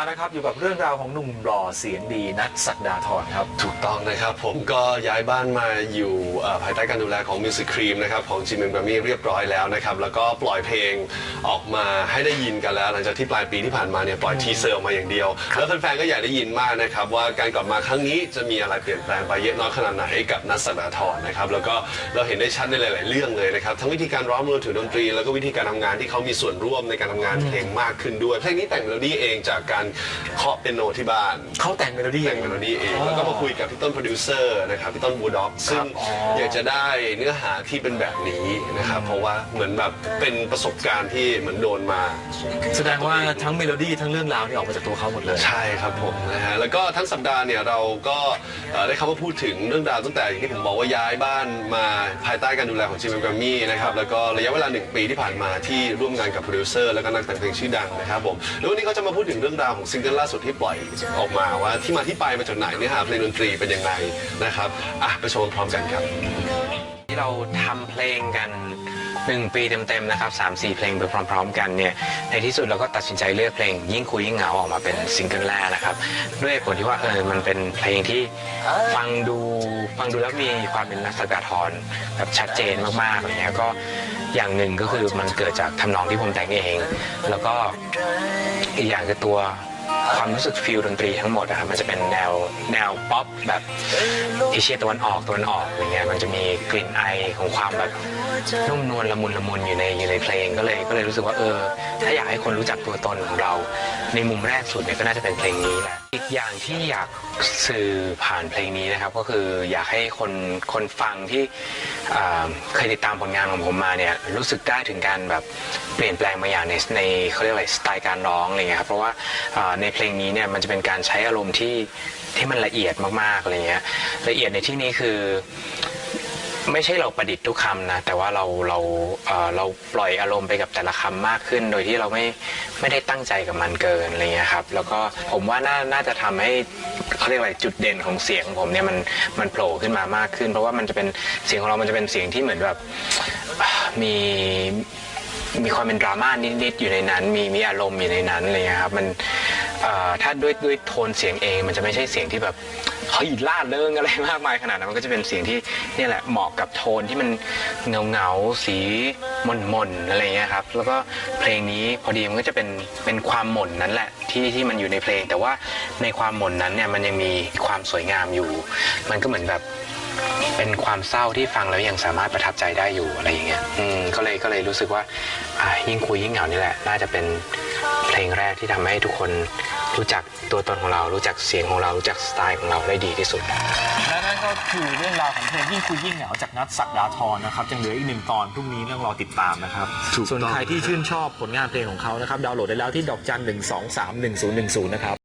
านะครับอยู่กับเรื่องราวของหนุ่มหล่อเสียงดีนัทศักดาธรครับ ถูกต้องนะครับ ผมก็ย้ายบ้านมาอยู่เอ่อภายใต้การดูแลของ Music Cream นะครับของจิมเมนแกรมี่เรียบร้อยแล้วนะครับ แล้วก็ปล่อยเพลงออกมาให้ได้ยินกันแล้ว หลังจากที่ปลายปีที่ผ่านมาเนี่ยปล่อยทีเซอร์ออกมาอย่างเดียว แล้วแฟนๆก็อยากได้ยินมากนะครับ ว่าการกลับมาครั้งนี้จะมีอะไรเปลี่ยนแปลงไปเยอะน้อยขนาดไหนกับนัทสักดาธรนะครับแล้วก็เราเห็นได้ชัดในหลาย ๆ เรื่องเลยนะครับทั้งวิธีการร้องรวมถึงดนตรี แล้วก็วิธีการทำงานที่เขามีส่วนร่วมในการทำงานเพลงมากขึ้นด้วยเพลงนี้แต่งเมโลดี้เองจากการเคาะเปียโนที่บ้าน เขาแต่งเมโลดี้ แต่งเมโลดี้เองแล้วก็มาคุยกับพี่ต้นโปรดิวเซอร์นะครับพี่ต้นบูด็อกซึ่งอ๋อออยากจะได้เนื้อหาที่เป็นแบบนี้นะครับเพราะว่าเหมือนแบบเป็นประสบการณ์ที่เหมือนโดนมา แสดงว่าทั้งเมโลดี้ทั้งเรื่องราวนี่ออกมาจากตัวเขาหมดเลย ใช่ครับผมนะฮะแล้วก็ทั้งสัปดาห์เนี่ยเราก็เอ่อได้เข้ามาพูดถึงเรื่องราวตั้งแต่อย่างที่ผมบอกว่าย้ายบ้านมาภายใต้การดูแลของจิมแกรมมี่นะครับแล้วก็ระยะเวลาหนึ่งปีที่ผ่านมาที่ร่วมงานกับโปรดิวเซอร์แล้วก็นักแต่งเพลงชื่อดังนะครับผมแล้ววันนี้เขาจะมาพูดถึงเรื่องราวของซิงเกิลล่าสุดที่ปล่อยออกมาว่าที่มาที่ไปมาจากไหนเนื้อหาเพลงดนตรีเป็นยังไงนะครับอะไปชมพร้อมกันครับ ที่เราทำเพลงกันหนึ่งปีเต็มๆนะครับสามสี่เพลงไปพร้อม ๆ กันเนี่ยในที่สุดเราก็ตัดสินใจเลือกเพลง ยิ่งคุยยิ่งเหงาออกมาเป็นซิงเกิลแรกนะครับ ด้วยผลที่ว่าเออมันเป็นเพลงที่ฟังดูฟังดูแล้วมีความเป็นนักสกาทรแบบชัดเจนมากๆอะไรเงี้ยก็อย่างหนึ่งก็คือมันเกิดจากทำนองที่ผมแต่งเอง แล้วก็อีกอย่างคือตัว ความรู้สึกฟิลดนตรีทั้งหมดนะครับมันจะเป็นแนวแนวป๊อปแบบเอเชียตะวันออกตะวันออกอะไรเงี้ยมันจะมีกลิ่นไอของความแบบนุ่มนวลละมุนละมุนอยู่ในอยู่ในเพลงก็เลยก็เลยรู้สึกว่าเออ ถ้าอยากให้คนรู้จักตัวตนของเรา ในมุมแรกสุดเนี่ยก็น่าจะเป็นเพลงนี้แหละอีกอย่างที่อยากสื่อผ่านเพลงนี้นะครับ ก็คืออยากให้คนคนฟังที่ อ่าเคยติดตามผลงานของผมมาเนี่ยรู้สึกได้ถึงการแบบเปลี่ยนแปลงบางอย่างในในเขาเรียกอะไรสไตล์การร้องอะไรเงี้ยครับเพราะว่าอ่าในเพลงนี้เนี่ยมันจะเป็นการใช้อารมณ์ที่ที่มันละเอียดมากๆอะไรเงี้ยละเอียดในที่นี้คือ ไม่ใช่เราประดิษฐ์ทุกคำนะ แต่ว่าเราเราเอ่อเราปล่อยอารมณ์ไปกับแต่ละคำมากขึ้น โดยที่เราไม่ไม่ได้ตั้งใจกับมันเกินอะไรเงี้ยครับ แล้วก็ผมว่าน่าน่าจะทำให้เขาเรียกอะไรจุดเด่นของเสียงของผมเนี่ยมันมันโผล่ขึ้นมามากขึ้น เพราะว่ามันจะเป็นเสียงของเรามันจะเป็นเสียงที่เหมือนแบบ มีมีความเป็นดราม่านิดๆอยู่ในนั้น มีมีอารมณ์อยู่ในนั้นอะไรเงี้ยครับมันเอ่อถ้าด้วยด้วยโทนเสียงเองมันจะไม่ใช่เสียงที่แบบ เฮ้ยล่าเริงอะไรมากมายขนาดนั้นมันก็จะเป็นเสียงที่เนี่ยแหละเหมาะกับโทนที่มันเงาเงาสีหม่นหม่นอะไรเงี้ยครับแล้วก็เพลงนี้พอดีมันก็จะเป็นเป็นความหม่นนั้นแหละที่ที่มันอยู่ในเพลง แต่ว่าในความหม่นนั้นเนี่ยมันยังมีความสวยงามอยู่ มันก็เหมือนแบบเป็นความเศร้าที่ฟังแล้วยังสามารถประทับใจได้อยู่อะไรอย่างเงี้ย อืม ก็เลยก็เลยรู้สึกว่าอะยิ่งคุยยิ่งเหงานี่แหละ น่าจะเป็นเพลงแรกที่ทำให้ทุกคน รู้จักตัวตนของเรา รู้จักเสียงของเรา รู้จักสไตล์ของเราได้ดีที่สุด และนั่นก็คือเรื่องราวของเพลงยิ่งคุยยิ่งเหงาจากนัทศักดาธรนะครับยังเหลืออีกหนึ่งตอนพรุ่งนี้ต้องรอติดตามนะครับ ถูกต้อง ส่วนใครที่ชื่นชอบผลงานเพลงของเขานะครับดาวน์โหลดได้แล้วที่ดอกจันหนึ่งสองสามหนึ่งศูนย์หนึ่งศูนย์นะครับ